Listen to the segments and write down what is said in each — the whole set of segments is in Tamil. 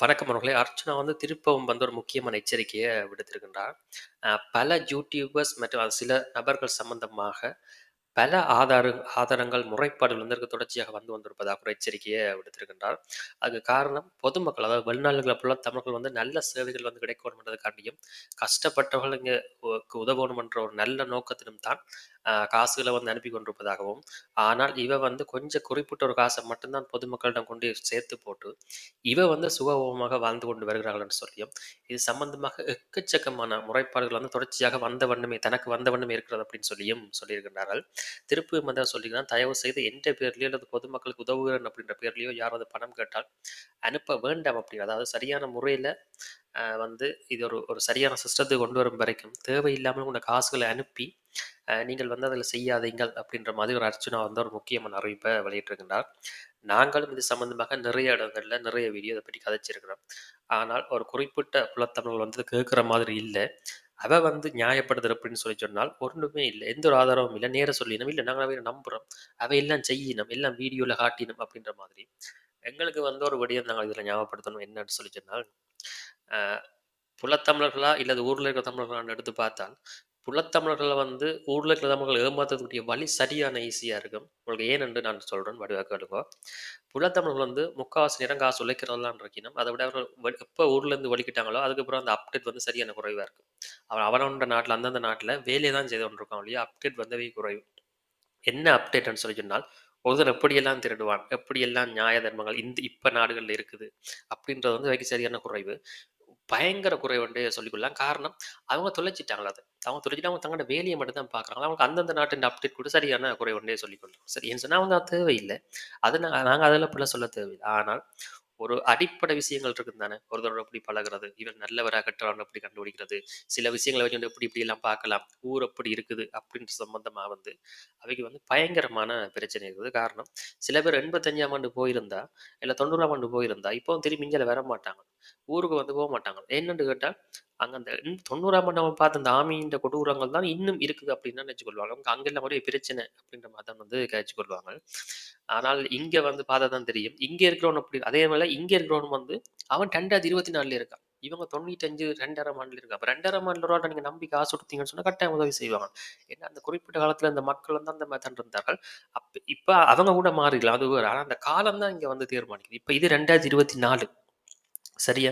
வணக்கம் அவர்களே. அர்ச்சனா வந்து திருப்பவும் வந்து ஒரு முக்கியமான எச்சரிக்கையை விடுத்திருக்கின்றார். பல யூடியூபர்ஸ் மற்றும் சில நபர்கள் சம்பந்தமாக பல ஆதார ஆதாரங்கள், முறைப்பாடுகள் வந்து தொடர்ச்சியாக வந்து வந்திருப்பதாக ஒரு எச்சரிக்கையை விடுத்திருக்கின்றார். அதுக்கு காரணம் பொதுமக்கள், அதாவது வெளிநாடுகளை போல தமிழர்கள் வந்து நல்ல சேவைகள் வந்து கிடைக்கணும்ன்றதுக்காண்டியும், கஷ்டப்பட்டவர்கள் இங்கே உதவணும் என்ற ஒரு நல்ல நோக்கத்திலும் தான் காசுகளை வந்து அனுப்பி கொண்டிருப்பதாகவும், ஆனால் இவ வந்து கொஞ்சம் குறிப்பிட்ட ஒரு காசை மட்டும்தான் பொதுமக்களிடம் கொண்டு சேர்த்து போட்டு, இவ வந்து சுகபோகமாக வாழ்ந்து கொண்டு வருகிறார்கள் என்று சொல்லியும், இது சம்பந்தமாக எக்கச்சக்கமான முறைப்பாடுகள் வந்து தொடர்ச்சியாக வந்த வண்ணமே தனக்கு வந்த வண்ணமே இருக்கிறது அப்படின்னு சொல்லியும் சொல்லியிருக்கின்றார்கள். திருப்பி வந்து அவர் "தயவு செய்து என்ற பேர்லயோ அல்லது பொதுமக்களுக்கு உதவுகிறேன் அப்படின்ற பேர்லயோ யாராவது பணம் கேட்டால் அனுப்ப வேண்டாம்." அப்படி அதாவது சரியான முறையில வந்து இது ஒரு ஒரு சரியான சிஸ்டத்தை கொண்டு வரும் வரைக்கும், தேவையில்லாமல் உங்களோட காசுகளை அனுப்பி, நீங்கள் வந்து அதில் செய்யாதீங்கள் அப்படின்ற மாதிரி ஒரு அர்ச்சனா வந்து ஒரு முக்கியமான அறிவிப்பை வெளியிட்டிருக்கின்றார். நாங்களும் இது சம்பந்தமாக நிறைய இடங்கள்ல நிறைய வீடியோ இதை பற்றி கதைச்சிருக்கிறோம். ஆனால் ஒரு குறிப்பிட்ட புலத்தமிழர்கள் வந்து கேட்கிற மாதிரி இல்ல. அவ வந்து நியாயப்படுத்துற அப்படின்னு சொல்லி சொன்னால், ஒன்றுமே இல்லை எந்த ஒரு ஆதாரமும் இல்லை நேர சொல்லினோம், இல்லை நாங்க அவையை நம்புறோம். அவை எல்லாம் செய்யினோம் எல்லாம் வீடியோல காட்டினோம் அப்படின்ற மாதிரி. எங்களுக்கு வந்து ஒரு விடயம் நாங்க இதில் ஞாபகப்படுத்தணும். என்னன்னு சொல்லி சொன்னால், புலத்தமிழர்களா இல்லது ஊர்ல இருக்கிற தமிழர்களான்னு எடுத்து பார்த்தால், புலத்தமிழர்களை வந்து ஊரில் இருக்கிற தமிழர்கள் ஏமாற்றக்கூடிய வழி சரியான ஈஸியாக இருக்கும். உங்களுக்கு ஏனென்று நான் சொல்கிறேன் வடிவா கேளுங்கோ. புலத்தமிழர்கள் வந்து முக்காவாசி நேரம் காசு உழைக்கிறதெல்லாம் இருக்கணும் அதை விட அவர்கள் வ ஊர்லேருந்து ஒழிக்கிட்டாங்களோ, அதுக்கப்புறம் அந்த அப்டேட் வந்து சரியான குறைவாக இருக்கும். அவன் அவனோட நாட்டில் அந்தந்த நாட்டில் வேலையை தான் செய்து கொண்டிருக்கான் இல்லையா அப்டேட் வந்தவே குறைவு. என்ன அப்டேட்னு சொல்லி சொன்னால், ஒருத்தர் எப்படியெல்லாம் திருடுவான், எப்படியெல்லாம் நியாய தர்மங்கள் இந்த இப்போ நாடுகளில் இருக்குது, அப்படின்றது வந்து வரைக்கும் சரியான குறைவு. பயங்கர குறைவுன்றே சொல்லிக்கொள்ளலாம். காரணம், அவங்க தொலைச்சிட்டாங்களா அது அவங்க தொலைச்சிட்டு அவங்க தங்களோட வேலையை மட்டும் தான் பார்க்குறாங்க. அவங்க அந்தந்த நாட்டின் அப்டேட் கூட சரியான குறைவுன்றே சொல்லிக்கொள்ளலாம். சரி ஏன்னு சொன்னா அவங்க தேவையில்லை அதை நாங்கள் நாங்க அதெல்லாம் அப்படிலாம் சொல்ல தேவையில்லை ஆனால், ஒரு அடிப்படை விஷயங்கள் இருக்கு தானே. ஒருத்தரோட எப்படி பழகுறது, இவர் நல்லவரா கட்டுறவன் எப்படி கண்டுபிடிக்கிறது, சில விஷயங்களை வச்சு எப்படி இப்படியெல்லாம் பார்க்கலாம், ஊர் எப்படி இருக்குது அப்படின்ற சம்பந்தமா வந்து, அவைக்கு வந்து பயங்கரமான பிரச்சனை இருக்குது. காரணம், சில பேர் 85ஆம் ஆண்டு போயிருந்தா, இல்ல 90ஆம் ஆண்டு போயிருந்தா, இப்போ திரும்பி இங்கே வர மாட்டாங்க ஊருக்கு வந்து போக மாட்டாங்க என்னன்னு கேட்டா, அங்க அந்த 90ஆம் ஆண்டு அவன் பார்த்த அந்த ஆமின்ற கொடூரங்கள் தான் இன்னும் இருக்குது அப்படின்னு நினச்சிக்கொள்வாங்க கொள்வாங்க. அவங்க அங்கே இல்லை மாதிரி பிரச்சனை அப்படின்ற மாதிரி தான் வந்து கதைச்சு கொள்வாங்க. ஆனால் இங்க வந்து பார்த்தா தான் தெரியும். இங்க இருக்கிறவன் அப்படி அதே மாதிரி இங்க இருக்கிறவன் வந்து அவன் 2024ல இருக்கான். இவங்க 95, 2000ஆம் ஆண்டுல இருக்கான். அப்ப 2000ஆம் ஆண்டுல ரூபா நீங்கள் நீங்க நம்பி காசு குடுத்தீங்கன்னு சொன்னா கட்டாயம் உதவி செய்வாங்க. ஏன்னா அந்த குறிப்பிட்ட காலத்துல அந்த மக்கள் வந்து அந்த மாதிரி இருந்தார்கள். அப்ப இப்ப அவங்க கூட மாறிடலாம். அது ஆனால் அந்த காலம் தான் இங்க வந்து தீர்மானிக்குது. இப்ப இது 2024 சரியா?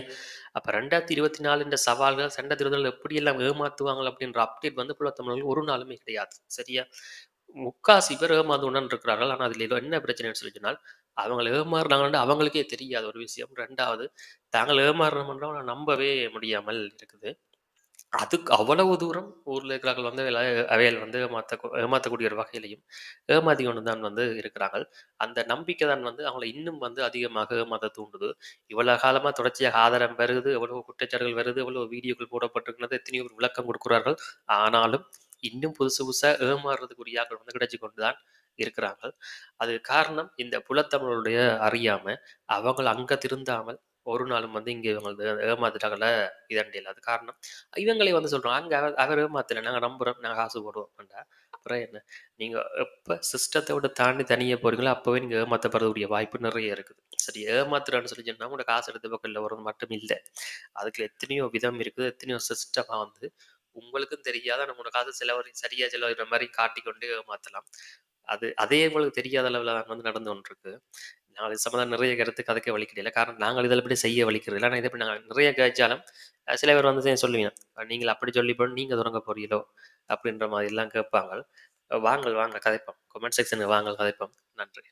அப்போ ரெண்டாயிரத்தி இருபத்தி நாலுன்ற சவால்கள், 2024ல எப்படியெல்லாம் ஏமாத்துவாங்க அப்படின்ற அப்டேட் வந்து புலத்தமிழர்கள் ஒரு நாளுமே கிடையாது. சரியா? முக்காசி பேர் ஏமாந்து கொண்டு இருக்கிறார்கள். ஆனால் அதில் ஏதோ என்ன பிரச்சனைன்னு சொல்லி சொன்னால், அவங்கள ஏமாறுறாங்கன்னு அவங்களுக்கே தெரியாத ஒரு விஷயம். ரெண்டாவது தாங்கள் ஏமாறுறோம்ன்ற நம்பவே முடியாமல் இருக்குது. அதுக்கு அவ்வளவு தூரம் ஊரில் இருக்கிறார்கள் வந்து அவைல அவைகள் வந்து ஏமாத்த ஏமாத்தக்கூடிய ஒரு வகையிலயும் ஏமாத்திக் கொண்டு தான் வந்து இருக்கிறார்கள். அந்த நம்பிக்கை தான் வந்து அவங்கள இன்னும் வந்து அதிகமாக ஏமாத்த தூண்டுது. இவ்வளோ காலமா தொடர்ச்சியாக ஆதாரம் வருது, எவ்வளவு குற்றச்சாட்டுகள் வருது, எவ்வளவு வீடியோக்கள் போடப்பட்டிருக்கிறது, எத்தனையோ பேர் விளக்கம் கொடுக்கிறார்கள். ஆனாலும் இன்னும் புதுசு புதுசா ஏமாறுறதுக்குரிய ஆட்கள் வந்து கிடைச்சு கொண்டு தான் இருக்கிறார்கள். அதுக்கு காரணம் இந்த புலத்தமிழருடைய அறியாமல் அவங்கள் அங்க திருந்தாமல் ஒரு நாளும் வந்து இங்கே இவங்க ஏமாத்துட்டாங்கல்ல இதண்டு இல்லாத காரணம். இவங்களே வந்து சொல்கிறோம் அங்கே அவர் அவர் நாங்கள் நாங்க நம்புறோம். காசு போடுவோம்." அப்படின்டா. அப்புறம் என்ன? நீங்கள் எப்போ சிஸ்டத்தை விட தாண்டி தனியாக போகிறீங்களோ அப்போவே நீங்கள் ஏமாத்தப்படுறதுக்குரிய வாய்ப்பு நிறைய இருக்குது. சரி ஏமாத்துறான்னு சொல்லி சொன்னால் உங்களோட காசு எடுத்த இல்லை வர்றது மட்டும் இல்லை அதுக்கு எத்தனையோ விதம் இருக்குது. எத்தனையோ சிஸ்டமாக வந்து உங்களுக்கும் தெரியாத நம்மளோட காசு செலவழி சரியாக செலவழிக்கிற மாதிரி காட்டிக்கொண்டு ஏமாற்றலாம் அது அதே உங்களுக்கு தெரியாத அளவில் தான் வந்து நடந்து கொண்டிருக்கு. நான் இது சம்மந்தம் நிறைய கருத்து கதைக்க வலிக்கிடையில. காரணம் நாங்கள் இதில் எப்படி செய்ய வலிக்கிறது இல்ல. ஆனா இத இப்படி நாங்க நிறைய கதைச்சாலும், சில பேர் வந்து சொல்லுவீங்க. "நீங்கள் அப்படி சொல்லி போட்டு நீங்க தொடங்க போறீங்களோ?" அப்படின்ற மாதிரிலாம் கேட்பாங்க. வாங்கள் வாங்க கதைப்போம். கமெண்ட் செக்ஷனுக்கு வாங்க கதைப்போம். நன்றி.